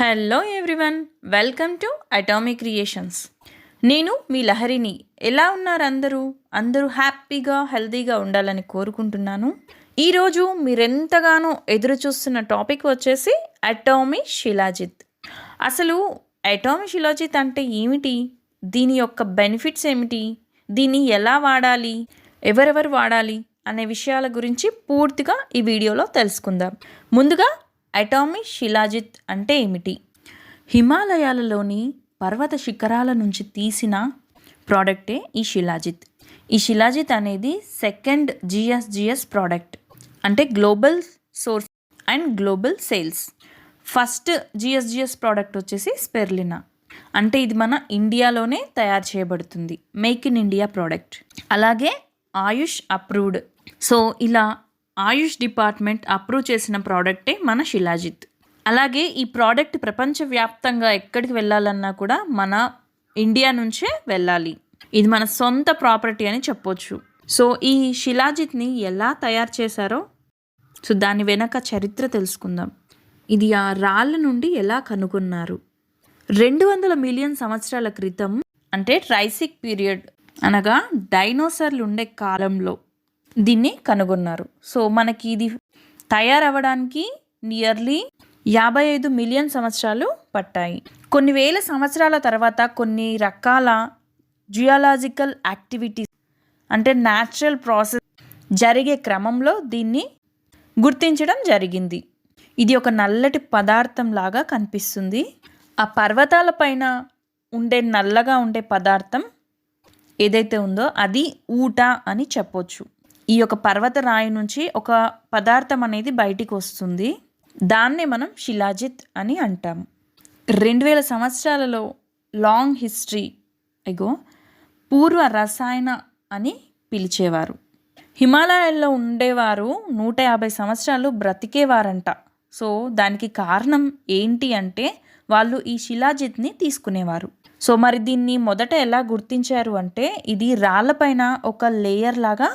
Hello everyone welcome to Atomic Creations నేను మీ లహరిని ఎలా ఉన్నారు అందరూ? అందరూ హ్యాపీగా హెల్దీగా ఉండాలని కోరుకుంటున్నాను. ఈరోజు మీరెంతగానో ఎదురు చూస్తున్న టాపిక్ వచ్చేసి అటామి శిలాజిత్. అసలు అటామి శిలాజిత్ అంటే ఏమిటి? దీని యొక్క బెనిఫిట్స్ ఏమిటి? దీన్ని ఎలా వాడాలి? ఎవరెవరు వాడాలి? అనే విషయాల గురించి పూర్తిగా ఈ వీడియోలో తెలుసుకుందాం. ముందుగా అటామి శిలాజిత్ అంటే ఏమిటి? హిమాలయాలలోని పర్వత శిఖరాల నుంచి తీసిన ప్రోడక్టే ఈ శిలాజిత్. ఈ శిలాజిత్ అనేది సెకండ్ జిఎస్జిఎస్ ప్రోడక్ట్ అంటే global source and global sales. First GSGS product వచ్చేసి స్పెర్లినా. అంటే ఇది మన ఇండియాలోనే తయారు చేయబడుతుంది. Make in India product. అలాగే ఆయుష్ అప్రూవ్డ్. సో ఇలా ఆయుష్ డిపార్ట్మెంట్ అప్రూవ్ చేసిన ప్రోడక్టే మన శిలాజిత్. అలాగే ఈ ప్రోడక్ట్ ప్రపంచవ్యాప్తంగా ఎక్కడికి వెళ్ళాలన్నా కూడా మన ఇండియా నుంచే వెళ్ళాలి. ఇది మన సొంత ప్రాపర్టీ అని చెప్పొచ్చు. సో ఈ శిలాజిత్ని ఎలా తయారు చేశారో సో దాని వెనక చరిత్ర తెలుసుకుందాం. ఇది ఆ రాళ్ళ నుండి ఎలా కనుగొన్నారు? రెండు వందల మిలియన్ సంవత్సరాల క్రితం అంటే ట్రైసిక్ పీరియడ్ అనగా డైనోసర్లు ఉండే కాలంలో దీన్ని కనుగొన్నారు. సో మనకి ఇది తయారవ్వడానికి నియర్లీ యాభై ఐదు మిలియన్ సంవత్సరాలు పట్టాయి. కొన్ని వేల సంవత్సరాల తర్వాత కొన్ని రకాల జియాలజికల్ యాక్టివిటీస్ అంటే న్యాచురల్ ప్రాసెస్ జరిగే క్రమంలో దీన్ని గుర్తించడం జరిగింది. ఇది ఒక నల్లటి పదార్థం లాగా కనిపిస్తుంది. ఆ పర్వతాల పైన ఉండే నల్లగా ఉండే పదార్థం ఏదైతే ఉందో అది ఊట అని చెప్పొచ్చు. ఈ యొక్క పర్వత రాయి నుంచి ఒక పదార్థం అనేది బయటికి వస్తుంది. దాన్నే మనం శిలాజిత్ అని అంటాం. రెండు వేల సంవత్సరాలలో లాంగ్ హిస్టరీ అగో పూర్వ రసాయన అని పిలిచేవారు. హిమాలయాల్లో ఉండేవారు నూట యాభై సంవత్సరాలు బ్రతికేవారంట. సో దానికి కారణం ఏంటి అంటే వాళ్ళు ఈ శిలాజిత్ని తీసుకునేవారు. సో మరి దీన్ని మొదట ఎలా గుర్తించారు అంటే ఇది రాళ్ళపైన ఒక లేయర్ లాగా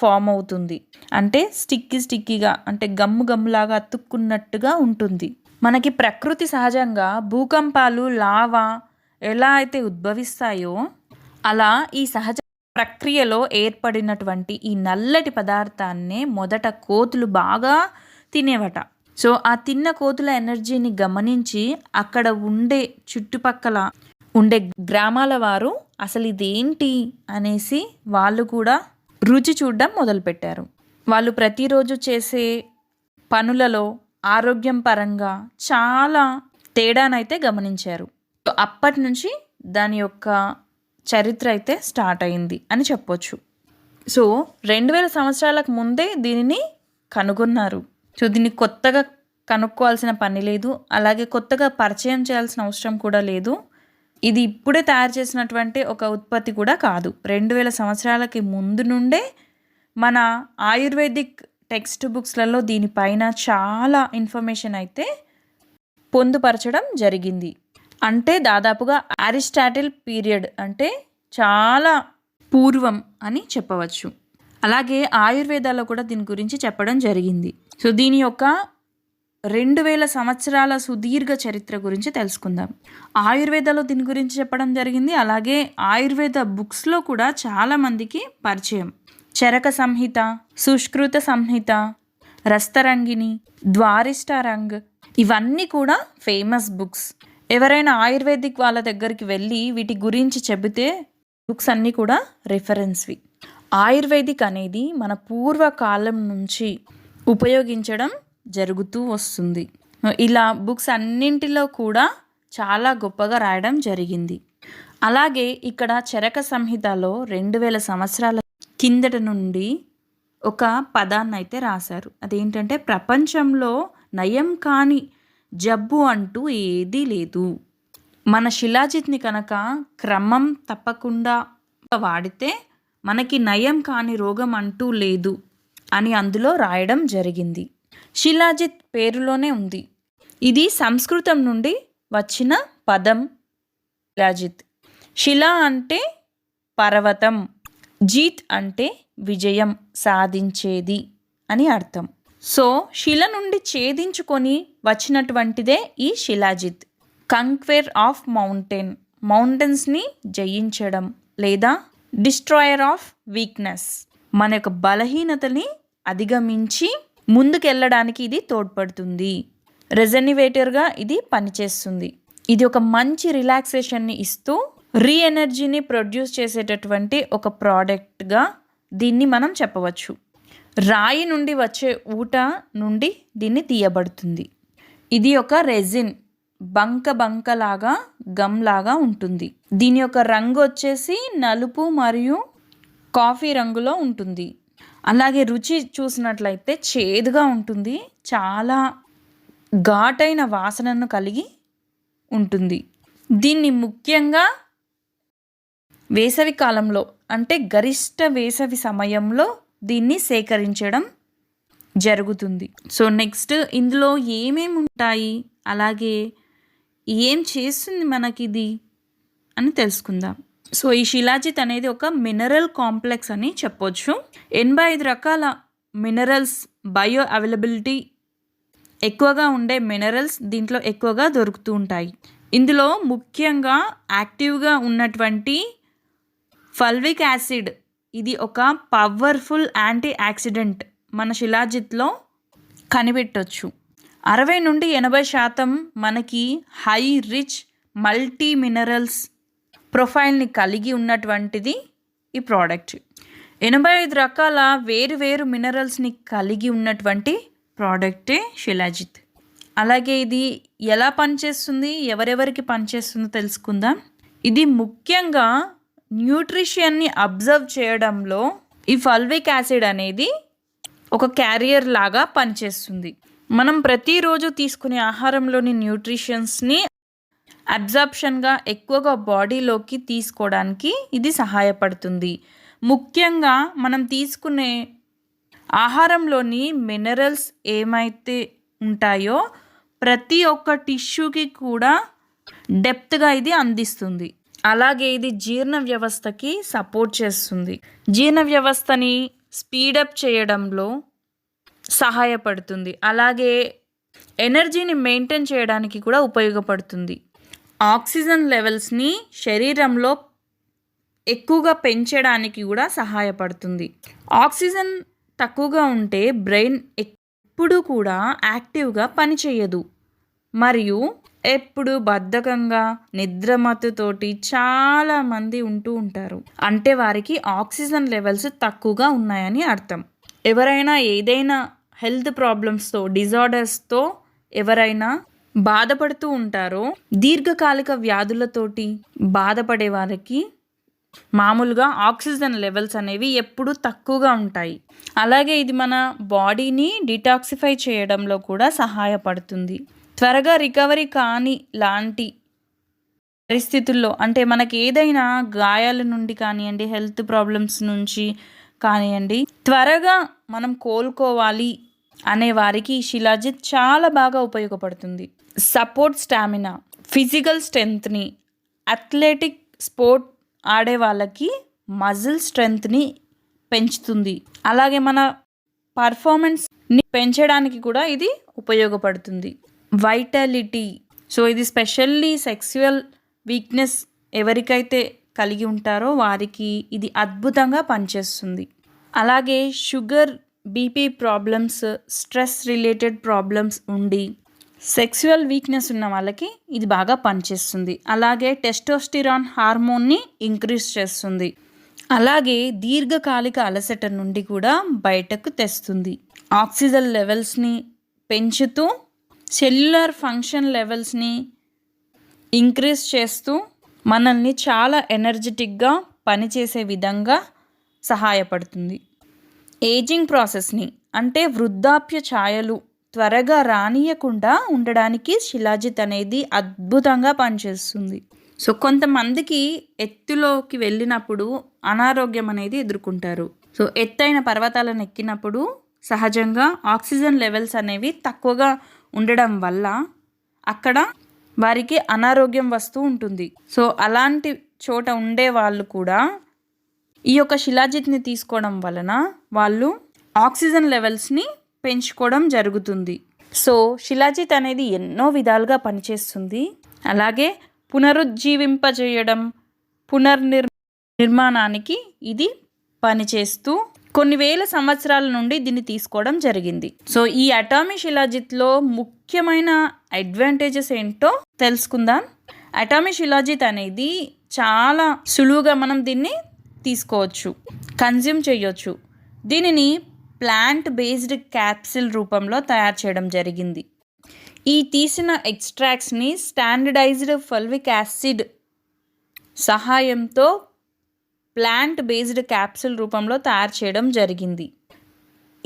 ఫామ్ అవుతుంది. అంటే స్టిక్కీ స్టిక్కీగా అంటే గమ్ము గమ్ములాగా అతుక్కున్నట్టుగా ఉంటుంది. మనకి ప్రకృతి సహజంగా భూకంపాలు లావా ఎలా అయితే ఉద్భవిస్తాయో అలా ఈ సహజ ప్రక్రియలో ఏర్పడినటువంటి ఈ నల్లటి పదార్థాన్నే మొదట కోతులు బాగా తినేవట. సో ఆ తిన్న కోతుల ఎనర్జీని గమనించి అక్కడ ఉండే చుట్టుపక్కల ఉండే గ్రామాల వారు అసలు ఇదేంటి అనేసి వాళ్ళు కూడా రుచి చూడడం మొదలుపెట్టారు. వాళ్ళు ప్రతిరోజు చేసే పనులలో ఆరోగ్యం పరంగా చాలా తేడానైతే గమనించారు. అప్పటి నుంచి దాని యొక్క చరిత్ర అయితే స్టార్ట్ అయింది అని చెప్పొచ్చు. సో రెండు వేల సంవత్సరాలకు ముందే దీనిని కనుగొన్నారు. సో దీన్ని కొత్తగా కనుక్కోవాల్సిన పని లేదు అలాగే కొత్తగా పరిచయం చేయాల్సిన అవసరం కూడా లేదు. ఇది ఇప్పుడే తయారు చేసినటువంటి ఒక ఉత్పత్తి కూడా కాదు. రెండు వేల సంవత్సరాలకి ముందు నుండే మన ఆయుర్వేదిక్ టెక్స్ట్ బుక్స్లలో దీనిపైన చాలా ఇన్ఫర్మేషన్ అయితే పొందుపరచడం జరిగింది. అంటే దాదాపుగా అరిస్టాటిల్ పీరియడ్ అంటే చాలా పూర్వం అని చెప్పవచ్చు. అలాగే ఆయుర్వేదాల్లో కూడా దీని గురించి చెప్పడం జరిగింది. సో దీని యొక్క రెండు వేల సంవత్సరాల సుదీర్ఘ చరిత్ర గురించి తెలుసుకుందాం. ఆయుర్వేదలో దీని గురించి చెప్పడం జరిగింది. అలాగే ఆయుర్వేద బుక్స్లో కూడా చాలామందికి పరిచయం. చరక సంహిత సుష్కృత సంహిత రస్తరంగిణి ద్వారిష్టారంగ్ ఇవన్నీ కూడా ఫేమస్ బుక్స్. ఎవరైనా ఆయుర్వేదిక్ వాళ్ళ దగ్గరికి వెళ్ళి వీటి గురించి చెబితే బుక్స్ అన్నీ కూడా రిఫరెన్స్వి ఆయుర్వేదిక్ అనేది మన పూర్వకాలం నుంచి ఉపయోగించడం జరుగుతూ వస్తుంది. ఇలా బుక్స్ అన్నింటిలో కూడా చాలా గొప్పగా రాయడం జరిగింది. అలాగే ఇక్కడ చరక సంహితలో రెండు వేల సంవత్సరాల కిందట నుండి ఒక పదాన్ని అయితే రాశారు. అదేంటంటే ప్రపంచంలో నయం కాని జబ్బు అంటూ ఏదీ లేదు. మన శిలాజిత్ని కనుక క్రమం తప్పకుండా వాడితే మనకి నయం కాని రోగం అంటూ లేదు అని అందులో రాయడం జరిగింది. శిలాజిత్ పేరులోనే ఉంది. ఇది సంస్కృతం నుండి వచ్చిన పదం. శిలాజిత్. శిలా అంటే పర్వతం. జీత్ అంటే విజయం సాధించేది అని అర్థం. సో శిల నుండి ఛేదించుకొని వచ్చినటువంటిదే ఈ శిలాజిత్. Conquer of mountain. మౌంటైన్స్ని జయించడం లేదా డిస్ట్రాయర్ ఆఫ్ వీక్నెస్. మన యొక్క బలహీనతని అధిగమించి ముందుకెళ్ళడానికి ఇది తోడ్పడుతుంది. రెజనివేటర్గా ఇది పనిచేస్తుంది. ఇది ఒక మంచి రిలాక్సేషన్ని ఇస్తూ రీ ఎనర్జీని ప్రొడ్యూస్ చేసేటటువంటి ఒక ప్రోడక్ట్గా దీన్ని మనం చెప్పవచ్చు. రాయి నుండి వచ్చే ఊట నుండి దీన్ని తీయబడుతుంది. ఇది ఒక రెజిన్ బంక బంకలాగా గమ్ లాగా ఉంటుంది. దీని యొక్క రంగు వచ్చేసి నలుపు మరియు కాఫీ రంగులో ఉంటుంది. అలాగే రుచి చూసినట్లయితే చేదుగా ఉంటుంది. చాలా ఘాటైన వాసనను కలిగి ఉంటుంది. దీన్ని ముఖ్యంగా వేసవి కాలంలో అంటే గరిష్ట వేసవి సమయంలో దీన్ని సేకరించడం జరుగుతుంది. సో నెక్స్ట్ ఇందులో ఏమేమి ఉంటాయి? అలాగే ఏం చేస్తుంది మనకిది అని తెలుసుకుందాం. సో ఈ శిలాజిత్ అనేది ఒక మినరల్ కాంప్లెక్స్ అని చెప్పొచ్చు. ఎనభై ఐదు రకాల మినరల్స్ బయో అవైలబిలిటీ ఎక్కువగా ఉండే మినరల్స్ దీంట్లో ఎక్కువగా దొరుకుతూ ఉంటాయి. ఇందులో ముఖ్యంగా యాక్టివ్గా ఉన్నటువంటి ఫల్విక్ యాసిడ్ ఇది ఒక పవర్ఫుల్ యాంటీ యాక్సిడెంట్ మన శిలాజిత్లో కనిపెట్టవచ్చు అరవై నుండి ఎనభై శాతం మనకి హై రిచ్ మల్టీ మినరల్స్ ప్రొఫైల్ని కలిగి ఉన్నటువంటిది ఈ ప్రోడక్ట్. ఎనభై ఐదు రకాల వేరు వేరు మినరల్స్ని కలిగి ఉన్నటువంటి ప్రోడక్టే శిలాజిత్. అలాగే ఇది ఎలా పనిచేస్తుంది ఎవరెవరికి పనిచేస్తుందో తెలుసుకుందాం. ఇది ముఖ్యంగా న్యూట్రిషన్ని అబ్జర్వ్ చేయడంలో ఈ ఫల్విక్ యాసిడ్ అనేది ఒక క్యారియర్ లాగా పనిచేస్తుంది. మనం ప్రతిరోజు తీసుకునే ఆహారంలోని న్యూట్రిషన్స్ని అబ్జర్ప్షన్గా ఎక్కువగా బాడీలోకి తీసుకోవడానికి ఇది సహాయపడుతుంది. ముఖ్యంగా మనం తీసుకునే ఆహారంలోని మినరల్స్ ఏమైతే ఉంటాయో ప్రతి ఒక్క టిష్యూకి కూడా డెప్త్గా ఇది అందిస్తుంది. అలాగే ఇది జీర్ణ వ్యవస్థకి సపోర్ట్ చేస్తుంది. జీర్ణ వ్యవస్థని స్పీడప్ చేయడంలో సహాయపడుతుంది. అలాగే ఎనర్జీని మెయింటైన్ చేయడానికి కూడా ఉపయోగపడుతుంది. ఆక్సిజన్ లెవెల్స్ని శరీరంలో ఎక్కువగా పెంచడానికి కూడా సహాయపడుతుంది. ఆక్సిజన్ తక్కువగా ఉంటే బ్రెయిన్ ఎప్పుడు కూడా యాక్టివ్గా పనిచేయదు. మరియు ఎప్పుడు బద్ధకంగా నిద్రమత్తుతోటి చాలామంది ఉంటూ ఉంటారు. అంటే వారికి ఆక్సిజన్ లెవెల్స్ తక్కువగా ఉన్నాయని అర్థం. ఎవరైనా ఏదైనా హెల్త్ ప్రాబ్లమ్స్తో డిజార్డర్స్తో ఎవరైనా బాధపడుతూ ఉంటారో దీర్ఘకాలిక వ్యాధులతోటి బాధపడే వారికి మామూలుగా ఆక్సిజన్ లెవెల్స్ అనేవి ఎప్పుడు తక్కువగా ఉంటాయి. అలాగే ఇది మన బాడీని డిటాక్సిఫై చేయడంలో కూడా సహాయపడుతుంది. త్వరగా రికవరీ కాని లాంటి పరిస్థితుల్లో అంటే మనకి ఏదైనా గాయాల నుండి కానివ్వండి హెల్త్ ప్రాబ్లమ్స్ నుంచి కానివ్వండి త్వరగా మనం కోలుకోవాలి అనే వారికి ఈ శిలాజిత్ చాలా బాగా ఉపయోగపడుతుంది. సపోర్ట్ స్టామినా ఫిజికల్ స్ట్రెంగ్త్ని అథ్లెటిక్ స్పోర్ట్ ఆడే వాళ్ళకి మజిల్ స్ట్రెంగ్త్ని పెంచుతుంది. అలాగే మన పర్ఫార్మెన్స్ని పెంచడానికి కూడా ఇది ఉపయోగపడుతుంది. వైటాలిటీ. సో ఇది స్పెషల్లీ సెక్సువల్ వీక్నెస్ ఎవరికైతే కలిగి ఉంటారో వారికి ఇది అద్భుతంగా పనిచేస్తుంది. అలాగే sugar BP problems stress related problems ఉండి సెక్సువల్ వీక్నెస్ ఉన్న వాళ్ళకి ఇది బాగా పనిచేస్తుంది. అలాగే టెస్టోస్టిరాన్ హార్మోన్ని ఇంక్రీజ్ చేస్తుంది. అలాగే దీర్ఘకాలిక అలసట నుండి కూడా బయటకు తెస్తుంది. ఆక్సిజన్ లెవెల్స్ని పెంచుతూ సెల్యులర్ ఫంక్షన్ లెవెల్స్ని ఇంక్రీజ్ చేస్తూ మనల్ని చాలా ఎనర్జెటిక్గా పనిచేసే విధంగా సహాయపడుతుంది. ఏజింగ్ ప్రాసెస్ని అంటే వృద్ధాప్య ఛాయలు త్వరగా రానియకుండా ఉండడానికి శిలాజిత్ అనేది అద్భుతంగా పనిచేస్తుంది. సో కొంతమందికి ఎత్తులోకి వెళ్ళినప్పుడు అనారోగ్యం అనేది ఎదుర్కొంటారు. సో ఎత్తైన పర్వతాలను ఎక్కినప్పుడు సహజంగా ఆక్సిజన్ లెవెల్స్ అనేవి తక్కువగా ఉండడం వల్ల అక్కడ వారికి అనారోగ్యం వస్తూ ఉంటుంది. సో అలాంటి చోట ఉండే వాళ్ళు కూడా ఈ యొక్క శిలాజిత్ని తీసుకోవడం వలన వాళ్ళు ఆక్సిజన్ లెవెల్స్ని పెంచుకోవడం జరుగుతుంది. సో శిలాజిత్ అనేది ఎన్నో విధాలుగా పనిచేస్తుంది. అలాగే పునరుజ్జీవింపజేయడం పునర్నిర్ నిర్మాణానికి ఇది పనిచేస్తూ కొన్ని వేల సంవత్సరాల నుండి దీన్ని తీసుకోవడం జరిగింది. సో ఈ అటామీ శిలాజిత్లో ముఖ్యమైన అడ్వాంటేజెస్ ఏంటో తెలుసుకుందాం. అటామీ శిలాజిత్ అనేది చాలా సులువుగా మనం దీన్ని తీసుకోవచ్చు కన్జ్యూమ్ చేయొచ్చు. దీనిని ప్లాంట్ బేస్డ్ క్యాప్సిల్ రూపంలో తయారు చేయడం జరిగింది. ఈ తీసిన ఎక్స్ట్రాక్ట్స్ని స్టాండర్డైజ్డ్ ఫల్విక్ యాసిడ్ సహాయంతో ప్లాంట్ బేస్డ్ క్యాప్సిల్ రూపంలో తయారు చేయడం జరిగింది.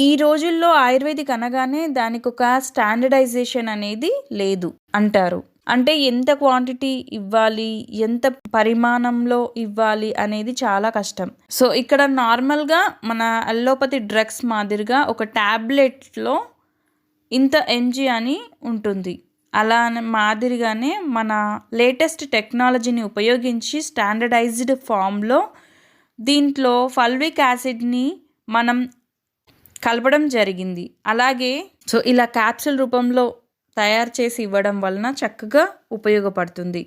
ఈ రోజుల్లో ఆయుర్వేదిక్ అనగానే దానికి ఒక స్టాండర్డైజేషన్ అనేది లేదు అంటారు. అంటే ఎంత క్వాంటిటీ ఇవ్వాలి ఎంత పరిమాణంలో ఇవ్వాలి అనేది చాలా కష్టం. సో ఇక్కడ నార్మల్గా మన అల్లోపతి డ్రగ్స్ మాదిరిగా ఒక ట్యాబ్లెట్లో ఇంత ఎంజీ అని ఉంటుంది. అలా మాదిరిగానే మన లేటెస్ట్ టెక్నాలజీని ఉపయోగించి స్టాండర్డైజ్డ్ ఫామ్లో దీంట్లో ఫల్విక్ యాసిడ్ని మనం కలపడం జరిగింది. అలాగే సో ఇలా క్యాప్సూల్ రూపంలో తయారు చేసి ఇవ్వడం వలన చక్కగా ఉపయోగపడుతుంది.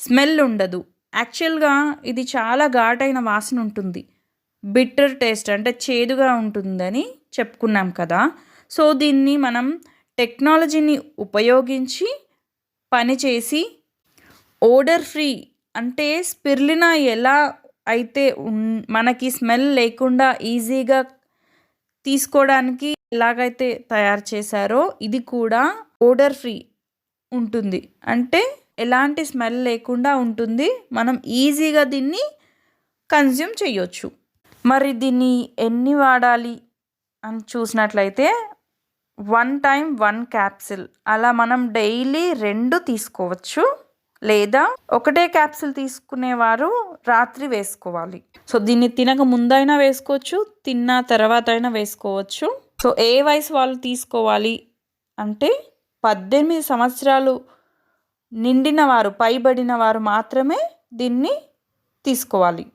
స్మెల్ ఉండదు. యాక్చువల్గా ఇది చాలా ఘాటైన వాసన ఉంటుంది. బిట్టర్ టేస్ట్ అంటే చేదుగా ఉంటుందని చెప్పుకున్నాం కదా. సో దీన్ని మనం టెక్నాలజీని ఉపయోగించి పనిచేసి ఓడర్ ఫ్రీ అంటే స్పిర్లినా ఎలా అయితే మనకి స్మెల్ లేకుండా ఈజీగా తీసుకోవడానికి ఎలాగైతే తయారు చేశారో ఇది కూడా ఓడర్ ఫ్రీ ఉంటుంది. అంటే ఎలాంటి స్మెల్ లేకుండా ఉంటుంది. మనం ఈజీగా దీన్ని కన్జ్యూమ్ చేయొచ్చు. మరి దీన్ని ఎన్ని వాడాలి అని చూసినట్లయితే వన్ టైం వన్ క్యాప్సిల్ అలా మనం డైలీ రెండు తీసుకోవచ్చు. లేదా ఒకటే క్యాప్సిల్ తీసుకునేవారు రాత్రి వేసుకోవాలి. సో దీన్ని తినక ముందైనా వేసుకోవచ్చు తిన్న తర్వాత అయినా వేసుకోవచ్చు. సో ఏ వయసు వాళ్ళు తీసుకోవాలి అంటే పద్దెనిమిది సంవత్సరాలు నిండిన వారు పైబడిన వారు మాత్రమే దీన్ని తీసుకోవాలి.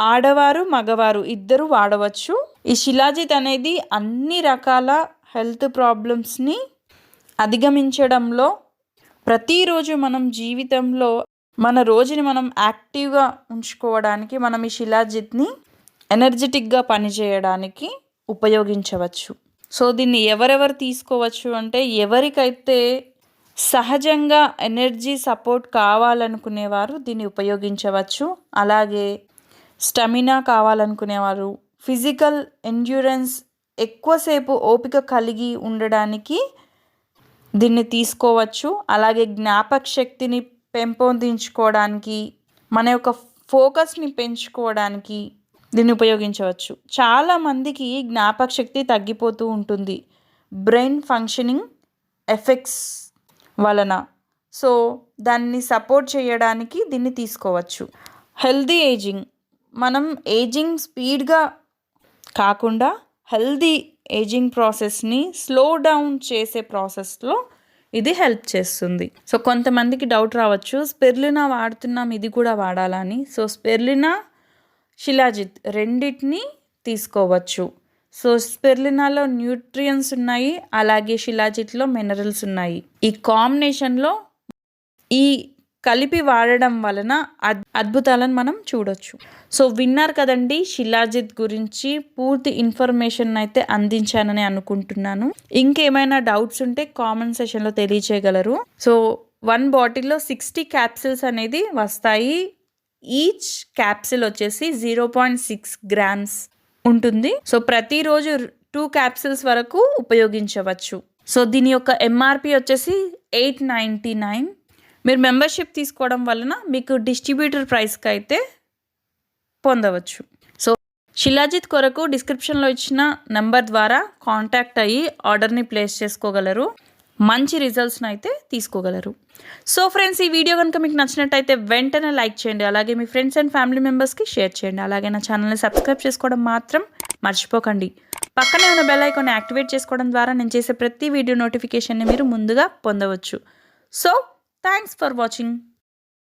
ఆడవారు మగవారు ఇద్దరు వాడవచ్చు. ఈ శిలాజిత్ అనేది అన్ని రకాల హెల్త్ ప్రాబ్లమ్స్ని అధిగమించడంలో ప్రతిరోజు మనం జీవితంలో మన రోజుని మనం యాక్టివ్గా ఉంచుకోవడానికి మనం ఈ శిలాజిత్ని ఎనర్జెటిక్గా పనిచేయడానికి ఉపయోగించవచ్చు. సో దీన్ని ఎవరెవరు తీసుకోవచ్చు అంటే ఎవరికైతే సహజంగా ఎనర్జీ సపోర్ట్ కావాలనుకునేవారు దీన్ని ఉపయోగించవచ్చు. అలాగే స్టమినా కావాలనుకునేవారు. ఫిజికల్ ఎండ్యూరెన్స్ ఎక్కువసేపు ఓపిక కలిగి ఉండడానికి దీన్ని తీసుకోవచ్చు. అలాగే జ్ఞాపక శక్తిని పెంపొందించుకోవడానికి మన యొక్క ఫోకస్ని పెంచుకోవడానికి దీన్ని ఉపయోగించవచ్చు. చాలామందికి జ్ఞాపక శక్తి తగ్గిపోతూ ఉంటుంది. బ్రెయిన్ ఫంక్షనింగ్ ఎఫెక్ట్స్ వలన. సో దాన్ని సపోర్ట్ చేయడానికి దీన్ని తీసుకోవచ్చు. Healthy ageing. మనం ఏజింగ్ స్పీడ్గా కాకుండా హెల్దీ ఏజింగ్ ప్రాసెస్ని స్లో డౌన్ చేసే ప్రాసెస్లో ఇది హెల్ప్ చేస్తుంది. సో కొంతమందికి డౌట్ రావచ్చు. స్పెర్లినా వాడుతున్నాం ఇది కూడా వాడాలని. సో స్పెర్లినా శిలాజిత్ రెండింటిని తీసుకోవచ్చు. సో స్పెర్లినాలో న్యూట్రియన్స్ ఉన్నాయి అలాగే శిలాజిత్లో మినరల్స్ ఉన్నాయి. ఈ కాంబినేషన్లో ఈ కలిపి వాడడం వలన అద్భుతాలను మనం చూడొచ్చు. సో విన్నారు కదండి శిలాజిత్ గురించి పూర్తి ఇన్ఫర్మేషన్ అయితే అందించానని అనుకుంటున్నాను. ఇంకేమైనా డౌట్స్ ఉంటే కామెంట్ సెషన్లో తెలియచేయగలరు. సో వన్ బాటిల్లో సిక్స్టీ క్యాప్సిల్స్ అనేది వస్తాయి. ఈచ్ క్యాప్సిల్ వచ్చేసి జీరో పాయింట్ సిక్స్ గ్రామ్స్ ఉంటుంది. సో ప్రతిరోజు టూ క్యాప్సిల్స్ వరకు ఉపయోగించవచ్చు. సో దీని యొక్క ఎంఆర్పి వచ్చేసి ఎయిట్ నైంటీ నైన్. మీరు మెంబర్షిప్ తీసుకోవడం వలన మీకు డిస్ట్రిబ్యూటర్ ప్రైస్కి అయితే పొందవచ్చు. సో శిలాజిత్ కొరకు డిస్క్రిప్షన్లో ఇచ్చిన నెంబర్ ద్వారా కాంటాక్ట్ అయ్యి ఆర్డర్ని ప్లేస్ చేసుకోగలరు. మంచి రిజల్ట్స్ని అయితే తీసుకోగలరు. సో ఫ్రెండ్స్ ఈ వీడియో కనుక మీకు నచ్చినట్టయితే వెంటనే లైక్ చేయండి. అలాగే మీ ఫ్రెండ్స్ అండ్ ఫ్యామిలీ మెంబర్స్కి షేర్ చేయండి. అలాగే నా ఛానల్ని సబ్స్క్రైబ్ చేసుకోవడం మాత్రం మర్చిపోకండి. పక్కనే ఉన్న బెల్ ఐకాన్ని యాక్టివేట్ చేసుకోవడం ద్వారా నేను చేసే ప్రతి వీడియో నోటిఫికేషన్ని మీరు ముందుగా పొందవచ్చు. So thanks for watching